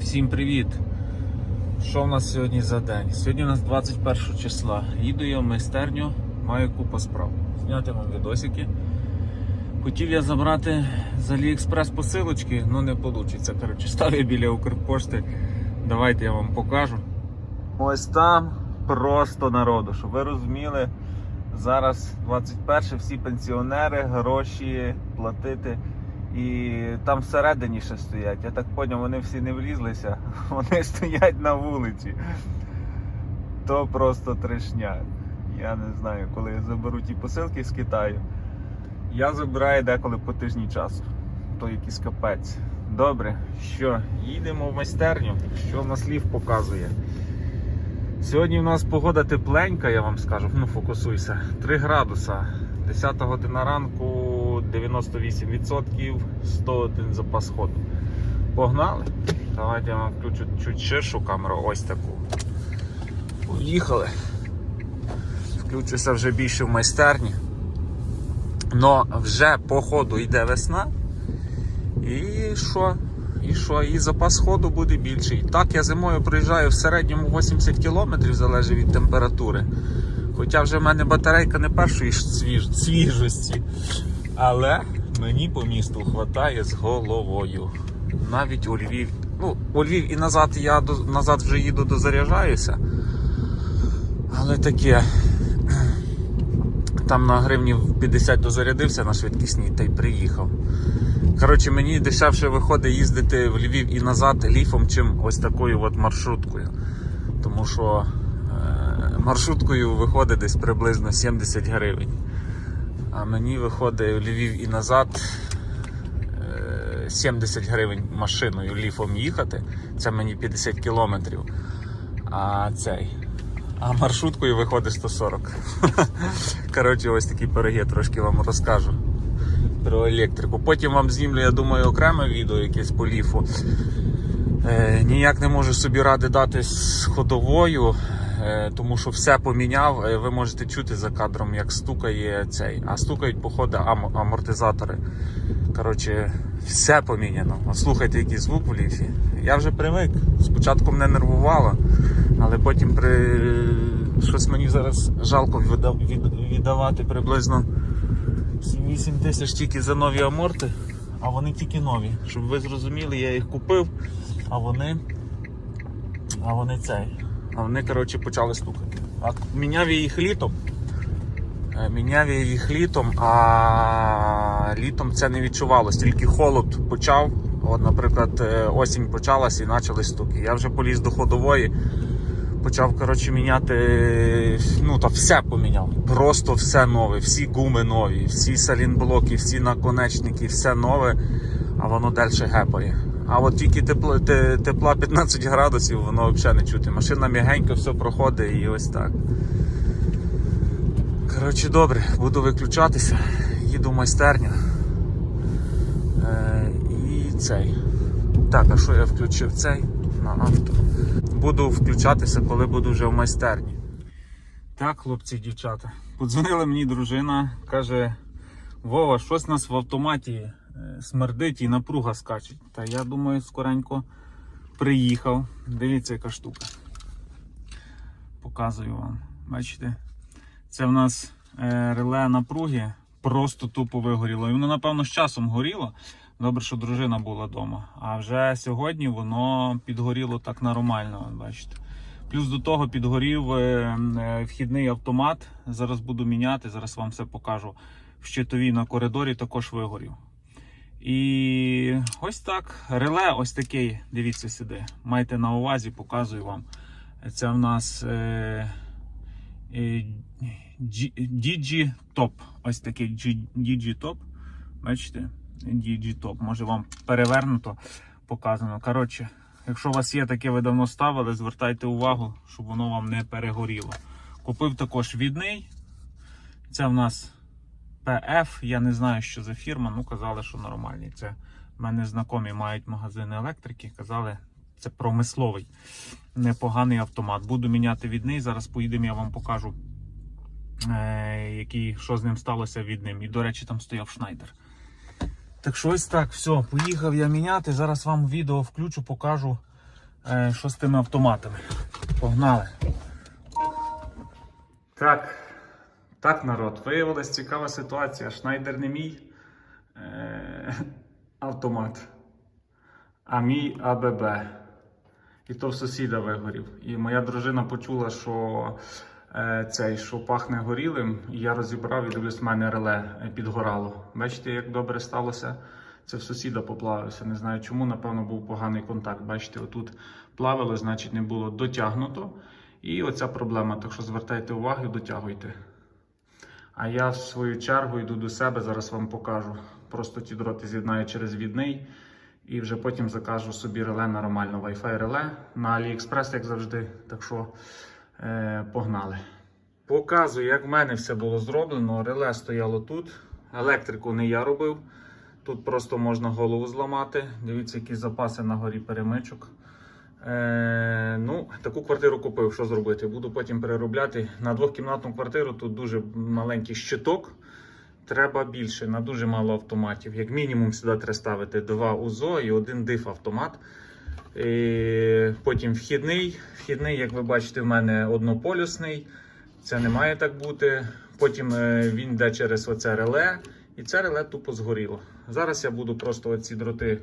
Всім привіт! Що в нас сьогодні за день? Сьогодні у нас 21 числа. Їду я в майстерню, маю купу справ. Зняти вам відосики. Хотів я забрати з Аліекспрес посилочки, але не вийде. Коротше, став я біля Укрпошти. Давайте я вам покажу. Ось там просто народу, щоб ви розуміли. Зараз 21 всі пенсіонери, гроші платити. І там всередині ще стоять. Я так зрозумів, вони всі не влізлися, вони стоять на вулиці. То просто трешня. Я не знаю, коли я заберу ті посилки з Китаю. Я забираю деколи по тижні часу. То якийсь капець. Добре, що, їдемо в майстерню, що в нас лів показує. Сьогодні в нас погода тепленька, я вам скажу. Ну, фокусуйся. 3 градуса. 10 година ранку 98%, 101 запас ходу. Погнали. Давайте я вам включу чуть ширшу камеру, ось таку. Поїхали. Включуся вже більше в майстерні. Но вже по ходу йде весна. І що? І що? І запас ходу буде більший. Так, я зимою проїжджаю в середньому 80 км, залежить від температури. Хоча вже в мене батарейка не першої свіж... свіжості. Але мені по місту вистачає з головою. Навіть у Львів. Ну, у Львів і назад я до... назад вже їду дозаряджаюся. Але таке. Там на гривні 50 дозарядився на швидкісній та й приїхав. Коротше, мені дешевше виходить їздити в Львів і назад ліфом, чим ось такою от маршруткою. Тому що е, маршруткою виходить десь приблизно 70 гривень. А мені виходить Львів і назад е, 70 гривень машиною ліфом їхати. Це мені 50 кілометрів. А цей. А маршруткою виходить 140. Коротше, ось такі пироги трошки вам розкажу про електрику. Потім вам знімлю, я думаю, окреме відео якесь по ліфу. Е, ніяк не можу собі ради дати з ходовою, е, тому що все поміняв. Е, ви можете чути за кадром, як стукає цей, а стукають, походу, ам- амортизатори. Коротше, все поміняно. Слухайте, який звук в ліфі. Я вже привик. Спочатку мене нервувало, але потім при... щось мені зараз жалко віддавати приблизно 8 тисяч тільки за нові аморти, а вони тільки нові. Щоб ви зрозуміли, я їх купив, а вони. А вони цей. А вони, коротше, почали стукати. А міняв я їх літом. Е, Міняв я їх літом, а літом це не відчувалось, тільки холод почав. От, наприклад, е, осінь почалась і почали стуки. Я вже поліз до ходової, почав коротше, міняти. Ну та все поміняв. Просто все нове, всі гуми нові, всі салінблоки, всі наконечники, все нове, а воно далі гепає. А от тільки тепло, тепла 15 градусів, воно взагалі не чути. Машина м'ягенько все проходить і ось так. Коротше, добре, буду виключатися, їду в майстерню. Е, і цей. Так, а що я включив цей на авто? Буду включатися, коли буду вже в майстерні. Так, хлопці дівчата. Подзвонила мені дружина, каже: Вова, щось нас в автоматі смердить і напруга скаче. Та я думаю, скоренько приїхав. Дивіться, яка штука. Показую вам. Бачите? Це в нас е, реле напруги просто тупо вигоріло. І воно, напевно, з часом горіло. Добре, що дружина була вдома. А вже сьогодні воно підгоріло так нормально, бачите. Плюс до того підгорів е, е, вхідний автомат. Зараз буду міняти, зараз вам все покажу. В щитовій на коридорі також вигорів. І ось так. Реле ось такий, дивіться сюди. Майте на увазі, показую вам. Це в нас е, е, DG Top. Ось такий G- DG Top. Бачите? DG Top. Може вам перевернуто показано. Коротше, якщо у вас є таке, ви давно ставили, звертайте увагу, щоб воно вам не перегоріло. Купив також відний. Це в нас PF. Я не знаю, що за фірма. Ну, казали, що нормальні. Це в мене знайомі мають магазини електрики. Казали, це промисловий непоганий автомат. Буду міняти відний. Зараз поїдемо, я вам покажу, е, який, що з ним сталося від ним. І, до речі, там стояв Шнайдер. Так що ось так, все, поїхав я міняти. Зараз вам відео включу, покажу, Е, що з тими автоматами? Погнали. Так, так, народ, виявилась цікава ситуація. Шнайдер не мій е, автомат, а мій АББ. І то в сусіда вигорів. І моя дружина почула, що е, цей що пахне горілим, і я розібрав і дивлюсь, в мене реле е, підгорало. Бачите, як добре сталося? Це в сусіда поплавився. Не знаю чому, напевно, був поганий контакт. Бачите, отут плавило, значить не було дотягнуто. І оця проблема. Так що звертайте увагу дотягуйте. А я в свою чергу йду до себе, зараз вам покажу. Просто ті дроти з'єднаю через відний і вже потім закажу собі реле нормально, Wi-Fi реле на AliExpress, як завжди. Так що е, погнали. Показую, як в мене все було зроблено. Реле стояло тут. Електрику не я робив. Тут просто можна голову зламати. Дивіться, які запаси на горі перемичок. Е, ну, таку квартиру купив. Що зробити? Буду потім переробляти. На двохкімнатну квартиру тут дуже маленький щиток. Треба більше, на дуже мало автоматів. Як мінімум сюди треба ставити два УЗО і один диф автомат. І потім вхідний. Вхідний, як ви бачите, в мене однополюсний. Це не має так бути. Потім е, він йде через оце реле, і це реле тупо згоріло. Зараз я буду просто оці дроти,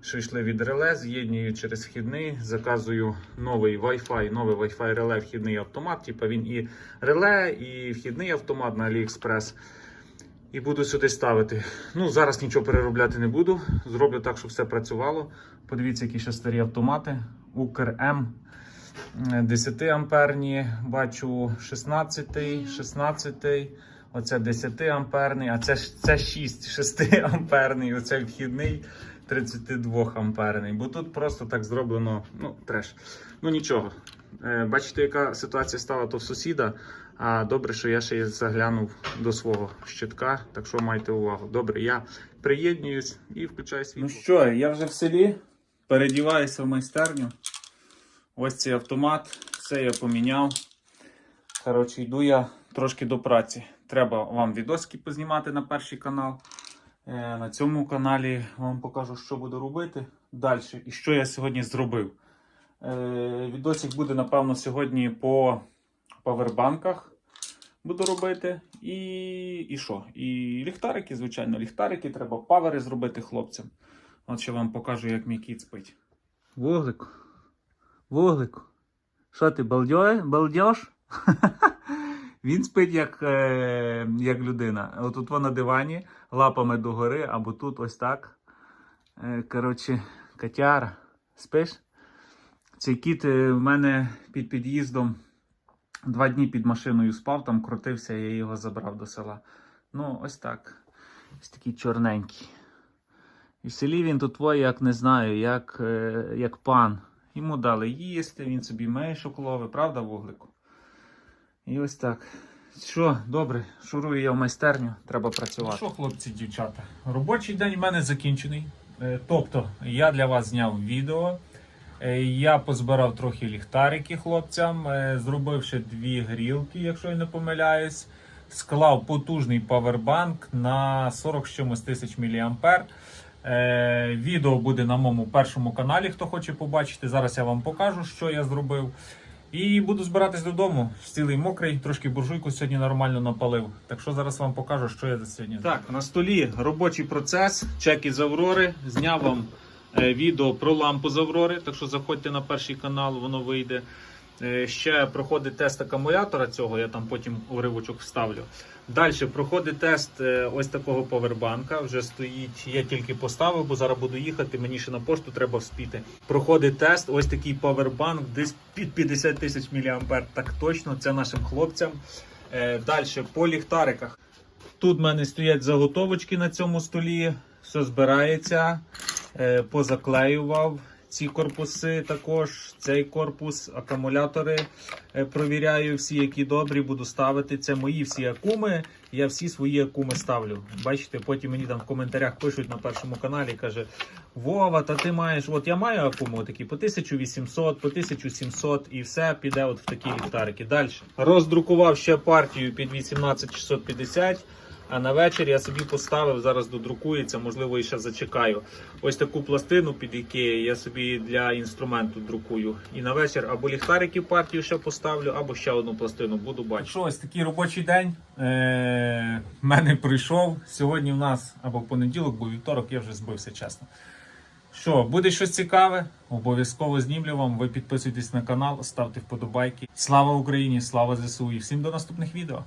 що йшли від реле, з'єднюю через вхідний, заказую новий Wi-Fi, новий Wi-Fi реле, вхідний автомат. Типа він і реле, і вхідний автомат на AliExpress. І буду сюди ставити. Ну, зараз нічого переробляти не буду. Зроблю так, щоб все працювало. Подивіться, які ще старі автомати. Укр-М 10 амперні, бачу 16, 16, оце 10 амперний, а це, це 6, 6 амперний, оце вхідний 32 амперний. Бо тут просто так зроблено, ну, треш. Ну нічого. Е, Бачите, яка ситуація стала то в сусіда. А добре, що я ще заглянув до свого щитка, так що майте увагу. Добре, я приєднуюсь і включаю світло. Ну що, я вже в селі, передіваюся в майстерню. Ось цей автомат, все я поміняв. Коротше, йду я трошки до праці. Треба вам відоски познімати на перший канал. Е, На цьому каналі вам покажу, що буду робити далі і що я сьогодні зробив. Е, Відосик буде, напевно, сьогодні по павербанках буду робити. І, і що? І ліхтарики, звичайно, ліхтарики треба павери зробити хлопцям. От ще вам покажу, як мій кіт спить. Вуглику. Вуглику. Що ти, балдьо- балдьош? Він спить як, е, як людина. Отут вона на дивані, лапами догори, або тут ось так. Е, коротше, котяра. Спиш? Цей кіт е, в мене під під'їздом два дні під машиною спав, там крутився, я його забрав до села. Ну, ось так. Ось такий чорненький. І в селі він тут твой, як не знаю, як, як пан. Йому дали їсти, він собі мешок ловить, правда, вуглику? І ось так. Що, добре, шурую я в майстерню, треба працювати. Що, хлопці, дівчата, робочий день в мене закінчений. Е, Тобто, я для вас зняв відео. Е, Я позбирав трохи ліхтарики хлопцям, е, зробив ще дві грілки, якщо я не помиляюсь. Склав потужний павербанк на 40 з чимось тисяч. Е, відео буде на моєму першому каналі, хто хоче побачити. Зараз я вам покажу, що я зробив. І буду збиратись додому. Цілий мокрий, трошки буржуйку сьогодні нормально напалив. Так що зараз вам покажу, що я за сьогодні. Так, на столі робочий процес, чеки з Аврори. Зняв вам е, відео про лампу з Аврори. Так що заходьте на перший канал, воно вийде. Е, Ще проходить тест акумулятора цього, я там потім уривочок вставлю. Далі проходить тест е, ось такого повербанка. Вже стоїть, я тільки поставив, бо зараз буду їхати. Мені ще на пошту треба вспіти. Проходить тест. Ось такий повербанк, десь під 50 тисяч мА. Так точно, це нашим хлопцям. Далі по ліхтариках. Тут в мене стоять заготовочки на цьому столі. Все збирається. Е, Позаклеював ці корпуси також. Цей корпус, акумулятори е, провіряю, всі, які добрі, буду ставити. Це мої всі акуми. Я всі свої акуми ставлю. Бачите, потім мені там в коментарях пишуть на першому каналі, каже: Вова, та ти маєш. От я маю акуми такі по 1800, по 1700 і все піде от в такі ліхтарики. Далі. Роздрукував ще партію під 18650. А на вечір я собі поставив, зараз додрукується, можливо, і ще зачекаю. Ось таку пластину під Ікеї я собі для інструменту друкую. І на вечір або ліхтариків партію ще поставлю, або ще одну пластину буду бачити. Що ось такий робочий день е- в мене прийшов. Сьогодні в нас або понеділок, бо вівторок я вже збився, чесно. Що, буде щось цікаве? Обов'язково знімлю вам. Ви підписуйтесь на канал, ставте вподобайки. Слава Україні! Слава ЗСУ і всім до наступних відео!